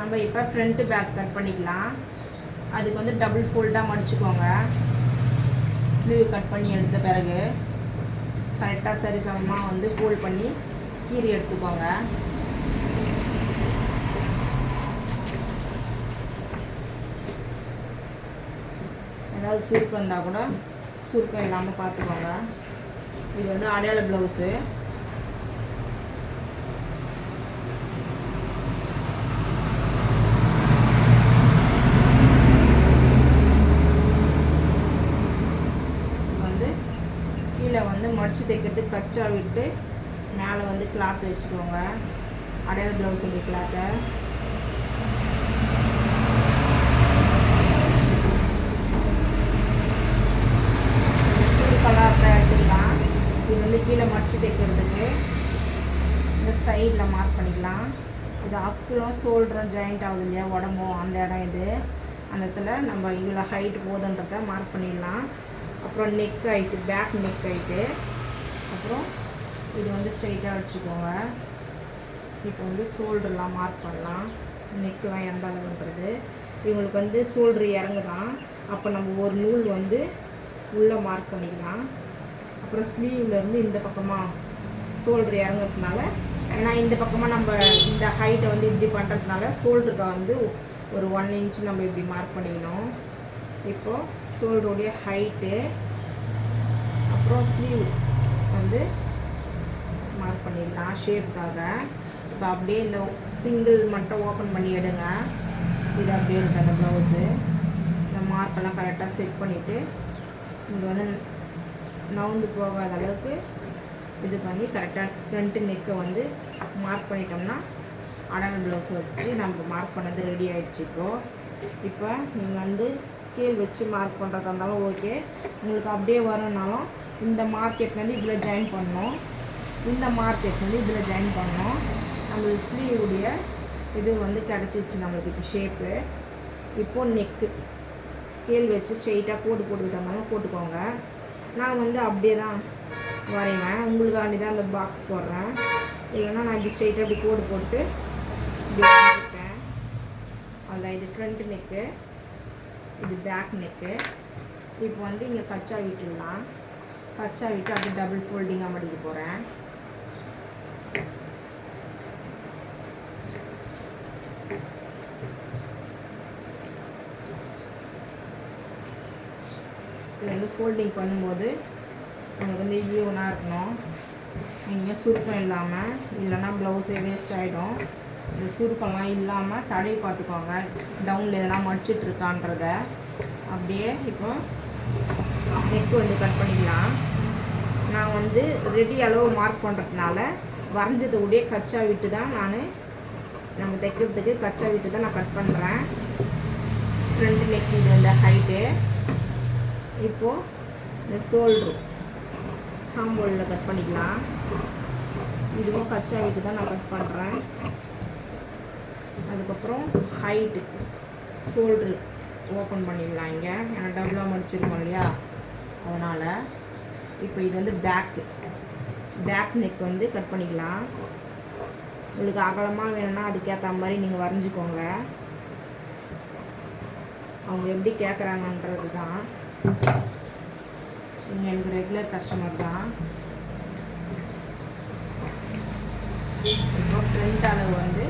நம்ம இப்போ front back cut பண்ணிக்கலாம். அதுக்கு வந்து டபுள் ஃபோல்டாக மடிச்சுக்கோங்க. ஸ்லீவ் கட் பண்ணி எடுத்த பிறகு கரெக்டாக சரி சமமாக வந்து ஃபோல்ட் பண்ணி கீறி எடுத்துக்கோங்க. ஏதாவது சுருக்கம் இருந்தால் கூட சுருக்கம் இல்லாமல் பார்த்துக்கோங்க. இது வந்து அடையாள ப்ளவுஸு வந்து மடித்து தைக்கிறது தைக்கிறதுக்கு கச்சா விட்டு மேலே வந்து கிளாத் வச்சுக்கோங்க. அடையாள ப்ளவுஸ் உடைய கிளாத்தை கலரில் எடுத்துக்கலாம். இது வந்து கீழே மடிச்சு தைக்கிறதுக்கு. இந்த சைடில் மார்க் பண்ணிக்கலாம். இது அப்புறம் ஷோல்டரும் ஜாயிண்ட் ஆகுது இல்லையா உடம்பும் அந்த இடம் இது. அந்த இடத்துல நம்ம இவ்வளோ ஹைட் போதுன்றத மார்க் பண்ணிடலாம். அப்புறம் neck height back neck height அப்புறம் இது வந்து ஸ்ட்ரைட்டாக வச்சுக்கோங்க. இப்போ வந்து ஷோல்டர்லாம் மார்க் பண்ணலாம். நெக்குலாம் எந்த அளவுன்றது. இவங்களுக்கு வந்து ஷோல்டர் இறங்குதான். அப்போ நம்ம ஒரு நூல் வந்து உள்ளே மார்க் பண்ணிக்கலாம். அப்புறம் ஸ்லீவ்லேருந்து இந்த பக்கமாக ஷோல்டர் இறங்குறதுனால ஏன்னா இந்த பக்கமாக நம்ம இந்த ஹைட்டை வந்து இப்படி பண்ணுறதுனால ஷோல்டருக்கு வந்து ஒரு ஒன் இன்ச் நம்ம இப்படி மார்க் பண்ணிக்கணும். இப்போது ஷோல்டருடைய ஹைட்டு அப்புறம் ஸ்லீவ் வந்து மார்க் பண்ணிடலாம். ஷேப்காக இப்போ அப்படியே இந்த சிங்கிள் மட்டும் ஓப்பன் பண்ணி எடுங்க. இது அப்படியே இருக்குது அந்த ப்ளவுஸு இந்த மார்க்கெல்லாம் கரெக்டாக செட் பண்ணிவிட்டு இங்கே வந்து நவுந்து போகாத அளவுக்கு இது பண்ணி கரெக்டாக ஃப்ரண்ட்டு நெக்கை வந்து மார்க் பண்ணிட்டோம்னா அடல் ப்ளவுஸ் வச்சு நம்ம மார்க் பண்ணது ரெடி ஆகிடுச்சு இப்போது இப்போ நீங்கள் வந்து ஸ்கேல் வச்சு மார்க் பண்ணுறதா இருந்தாலும் ஓகே உங்களுக்கு அப்படியே வரணுனாலும் இந்த மார்க்கெட் வந்து இதில் ஜாயின் பண்ணோம். இந்த மார்க்கெட் வந்து இதில் ஜாயின் பண்ணோம். நம்ம ஸ்லீவுடைய இது வந்து கிடச்சிச்சு நம்மளுக்கு இப்போ ஷேப்பு இப்போது நெக்கு ஸ்கேல் வச்சு ஸ்ட்ரெயிட்டாக கோடு போட்டுக்கிட்டு இருந்தாலும் போட்டுக்கோங்க. நான் வந்து அப்படியே தான் வரைவேன். உங்களுக்காண்டி தான் அந்த பாக்ஸ் போடுறேன். இல்லைன்னா நான் இப்படி ஸ்ட்ரெயிட்டாக இப்படி கோடு போட்டு இப்படி இது ஃப்ரண்ட் நெக்கு இது பேக் நெக்கு இப்போ வந்து இங்கே கச்சா விட்டுடலாம். பச்சை விட்டு அப்படியே டபுள் ஃபோல்டிங்காக மடிக்க போகிறேன் இது வந்து ஃபோல்டிங் பண்ணும்போது உங்களுக்கு வந்து ஈவனாக இருக்கணும். நீங்கள் சுருக்கம் இல்லாமல் இல்லைன்னா ப்ளவுஸே வேஸ்ட் ஆகிடும் இந்த சுருக்கம்லாம் இல்லாமல் தடவி பார்த்துக்கோங்க. டவுனில் இதெல்லாம் மடிச்சிட்டு இருக்கான்றத. அப்படியே இப்போ நெக் வந்து கட் பண்ணிக்கலாம். நான் வந்து ரெடி அளவு மார்க் பண்ணுறதுனால வரைஞ்சதை உடைய கச்சா விட்டு தான் நான் நம்ம தைக்கிறதுக்கு கச்சா விட்டு தான் நான் கட் பண்ணுறேன் ஃப்ரண்ட் நெக் இது வந்து ஹைட்டு இப்போது இந்த ஷோல்ட்ரு ஹாம்போலில் கட் பண்ணிக்கலாம். இதுவும் கச்சா விட்டு தான் நான் கட் பண்ணுறேன் அதுக்கப்புறம் ஹைட்டு ஷோல்ட்ரு ஓப்பன் பண்ணிடலாம் இங்கே. ஏன்னா டபுளாக முடிச்சிருக்கோம் இல்லையா? அதனால் இப்போ இது வந்து பேக்கு பேக் நெக் வந்து கட் பண்ணிக்கலாம். உங்களுக்கு அகலமாக வேணும்னா அதுக்கேற்ற மாதிரி நீங்கள் வரைஞ்சிக்கோங்க. அவங்க எப்படி கேட்குறாங்கன்றது தான். இவங்க எனக்கு ரெகுலர் கஸ்டமர் தான். இப்போ ஃப்ரண்ட் அளவு வந்து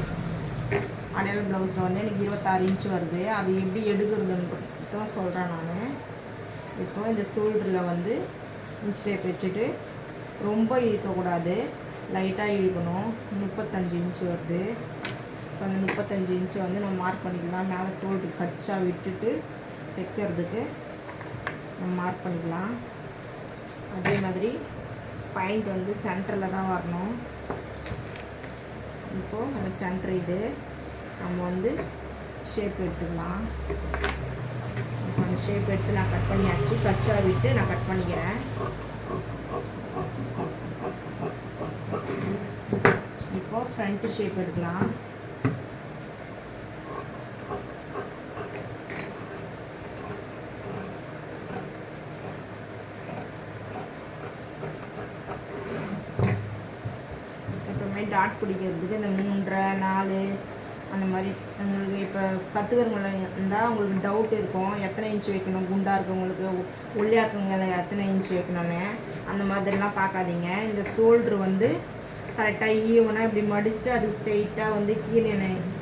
அடையாள ப்ளவுஸில் வந்து எனக்கு இருபத்தாறு இன்ச் வருது. அது எப்படி எடுக்கிறதுன்னு தான் சொல்கிறேன் நான். இப்போ இந்த ஷோல்டரில் வந்து இன்ச் டேப் வச்சுட்டு ரொம்ப இழுக்கக்கூடாது. லைட்டாக இழுக்கணும். முப்பத்தஞ்சு இன்ச்சு வருது. இப்போ அந்த முப்பத்தஞ்சு இன்ச்சு வந்து நம்ம மார்க் பண்ணிக்கலாம். மேலே ஷோல்டர் கச்சாக விட்டுட்டு தைக்கிறதுக்கு நம்ம மார்க் பண்ணிக்கலாம். அதே மாதிரி பாயிண்ட் வந்து சென்டரில் தான் வரணும். இப்போது அந்த சென்டர் இது. நம்ம வந்து ஷேப் எடுத்துக்கலாம். அந்த ஷேப் எடுத்து நான் கட் பண்ணியாச்சு. கச்சா விட்டு நான் கட் பண்ணிக்கிறேன். இப்போ ஃப்ரண்ட் ஷேப் எடுக்கலாம். டாட் பிடிக்கிறதுக்கு இந்த மூன்றரை நாலு அந்த மாதிரி. உங்களுக்கு இப்போ கற்றுக்கிறவங்கள இருந்தால் உங்களுக்கு டவுட் இருக்கும். எத்தனை இன்ச் வைக்கணும்? குண்டாக இருக்கவங்களுக்கு ஒல்லியாக இருக்கவங்க எத்தனை இன்ச் வைக்கணும்னு அந்த மாதிரிலாம் பார்க்காதீங்க. இந்த ஷோல்ட்ரு வந்து கரெக்டாக ஈவனாக இப்படி மடிச்சுட்டு அது ஸ்ட்ரெயிட்டாக வந்து கீறி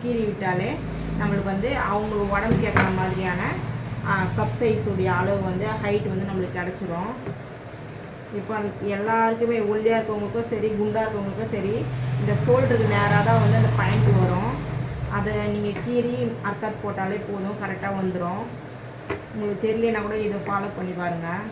கீறி விட்டாலே நம்மளுக்கு வந்து அவங்க உடம்புக்கு ஏற்ற மாதிரியான கப் சைஸுடைய அளவு வந்து ஹைட் வந்து நம்மளுக்கு கிடச்சிரும். இப்போ அது எல்லாருக்குமே ஒல்லியாக இருக்கவங்களுக்கும் சரி குண்டாக இருக்கவங்களுக்கும் சரி இந்த ஷோல்டருக்கு நேராக தான் வந்து அந்த பாயிண்ட் வரும். அதை நீங்கள் கீறி அர்க்காத் போட்டாலே போதும். கரெக்டாக வந்துடும் உங்களுக்கு தெரியலனா கூட இதை ஃபாலோ பண்ணி பாருங்கள்